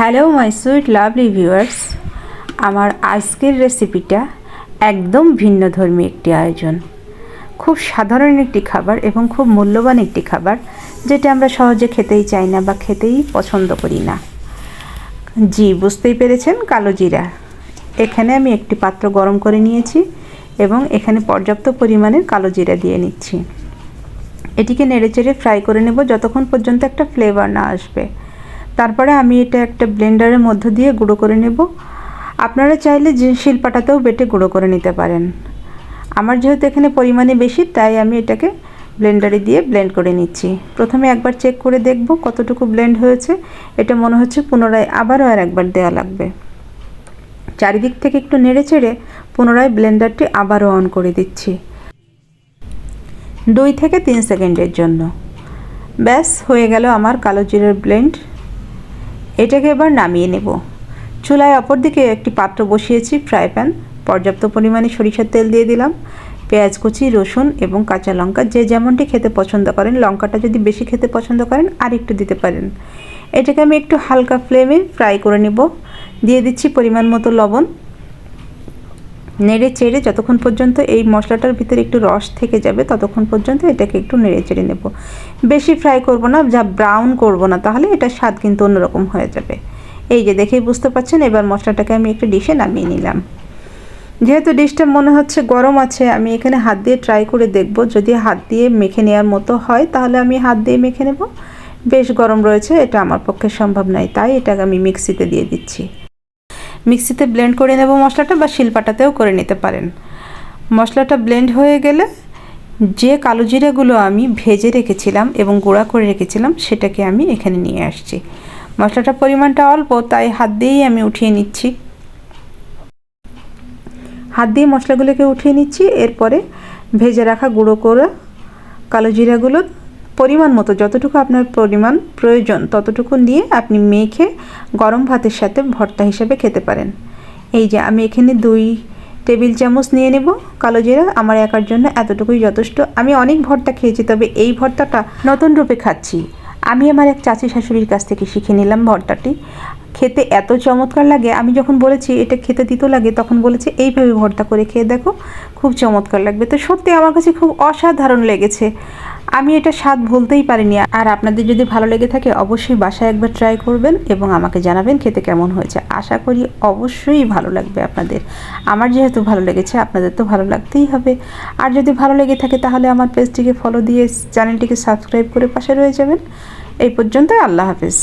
Hello my sweet lovely viewers আমার আজকের রেসিপিটা একদম ভিন্ন ধর্মী একটি আয়োজন। খুব সাধারণ একটি খাবার এবং খুব মূল্যবান একটি খাবার, যেটা আমরা সহজে খেতেই চাই না বা খেতেই পছন্দ করি না। জি, বুঝতেই পেরেছেন, কালো জিরা। এখানে আমি একটি পাত্র গরম করে নিয়েছি এবং এখানে পর্যাপ্ত পরিমাণের কালো জিরা দিয়ে নিচ্ছি। এটিকে নেড়েচেড়ে ফ্রাই করে নেব যতক্ষণ পর্যন্ত একটা ফ্লেভার না আসবে। তারপরে আমি এটা একটা ব্লেন্ডারের মধ্য দিয়ে গুঁড়ো করে নেব। আপনারা চাইলে যে শিলপাটাতেও বেটে গুঁড়ো করে নিতে পারেন। আমার যেহেতু এখানে পরিমাণে বেশি, তাই আমি এটাকে ব্লেন্ডারে দিয়ে ব্লেন্ড করে নিচ্ছি। প্রথমে একবার চেক করে দেখব কতটুকু ব্লেন্ড হয়েছে। এটা মনে হচ্ছে পুনরায় আবারও আর একবার দেওয়া লাগবে। চারিদিক থেকে একটু নেড়ে চেড়ে পুনরায় ব্লেন্ডারটি আবারও অন করে দিচ্ছি। দুই থেকে তিন সেকেন্ডের জন্য। ব্যাস, হয়ে গেল আমার কালো জিরের ব্লেন্ড এটাকে এবার নামিয়ে নেব। চুলায় অপর দিকে একটি পাত্র বসিয়েছি, ফ্রাই প্যান। পর্যাপ্ত পরিমাণে সরিষার তেল দিয়ে দিলাম। পেঁয়াজ কুচি, রসুন এবং কাঁচা লঙ্কা যে যেমনটি খেতে পছন্দ করেন, লঙ্কাটা যদি বেশি খেতে পছন্দ করেন আর একটু দিতে পারেন। এটাকে আমি একটু হালকা ফ্লেমে ফ্রাই করে নেব। দিয়ে দিচ্ছি পরিমাণ মতো লবণ। নেড়ে চেড়ে যতক্ষণ পর্যন্ত এই মশলাটার ভিতরে একটু রস থেকে যাবে, ততক্ষণ পর্যন্ত এটাকে একটু নেড়ে চেড়ে নেব। বেশি ফ্রাই করব না, যা ব্রাউন করব না, তাহলে এটার স্বাদ কিন্তু অন্যরকম হয়ে যাবে। এই যে দেখেই বুঝতে পারছেন, এবার মশলাটাকে আমি একটু ডিশে নামিয়ে নিলাম। যেহেতু ডিশটা মনে হচ্ছে গরম আছে, আমি এখানে হাত দিয়ে ট্রাই করে দেখব। যদি হাত দিয়ে মেখে নেওয়ার মতো হয়, তাহলে আমি হাত দিয়ে মেখে নেব। বেশ গরম রয়েছে, এটা আমার পক্ষে সম্ভব নয়, তাই এটাকে আমি মিক্সিতে দিয়ে দিচ্ছি। মিক্সিতে ব্লেন্ড করে নেব মশলাটা বা শিলপাটাতেও করে নিতে পারেন। মশলাটা ব্লেন্ড হয়ে গেলে যে কালো জিরাগুলো আমি ভেজে রেখেছিলাম এবং গুঁড়া করে রেখেছিলাম সেটাকে আমি এখানে নিয়ে আসছি। মশলাটার পরিমাণটা অল্প, তাই হাত দিয়েই আমি উঠিয়ে নিচ্ছি। হাত দিয়ে মশলাগুলোকে উঠিয়ে নিচ্ছি, এরপরে ভেজে রাখা গুঁড়ো করে কালো জিরাগুলো পরিমাণ মতো, যতটুকু আপনার পরিমাণ প্রয়োজন, ততটুকু নিয়ে আপনি মেখে গরম ভাতের সাথে ভর্তা হিসেবে খেতে পারেন। এই যে আমি এখানে দুই টেবিল চামচ নিয়ে নেব। কালো জিরা আমার একার জন্য এতটুকুই যথেষ্ট। আমি অনেক ভর্তা খেয়েছি, তবে এই ভর্তাটা নতুন রূপে খাচ্ছি। আমি আমার এক চাচি শাশুড়ির কাছ থেকে শিখে নিলাম ভর্তাটি। খেতে এত চমৎকার লাগে, আমি যখন বলেছি এটা খেতে দিত লাগে, তখন বলেছে, এইভাবে ভর্তা করে খেয়ে দেখো, খুব চমৎকার লাগবে। তো সত্যি আমার কাছে খুব অসাধারণ লেগেছে। আমি এটা স্বাদ ভুলতেই পারিনি। আর আপনাদের যদি ভালো লেগে থাকে, অবশ্যই বাসায় একবার ট্রাই করবেন এবং আমাকে জানাবেন খেতে কেমন হয়েছে। আশা করি অবশ্যই ভালো লাগবে আপনাদের। আমার যেহেতু ভালো লেগেছে, আপনাদের তো ভালো লাগতেই হবে। আর যদি ভালো লেগে থাকে, তাহলে আমার পেজটিকে ফলো দিয়ে চ্যানেলটিকে সাবস্ক্রাইব করে পাশে রয়ে যাবেন। এই পর্যন্ত আল্লাহ হাফিজ।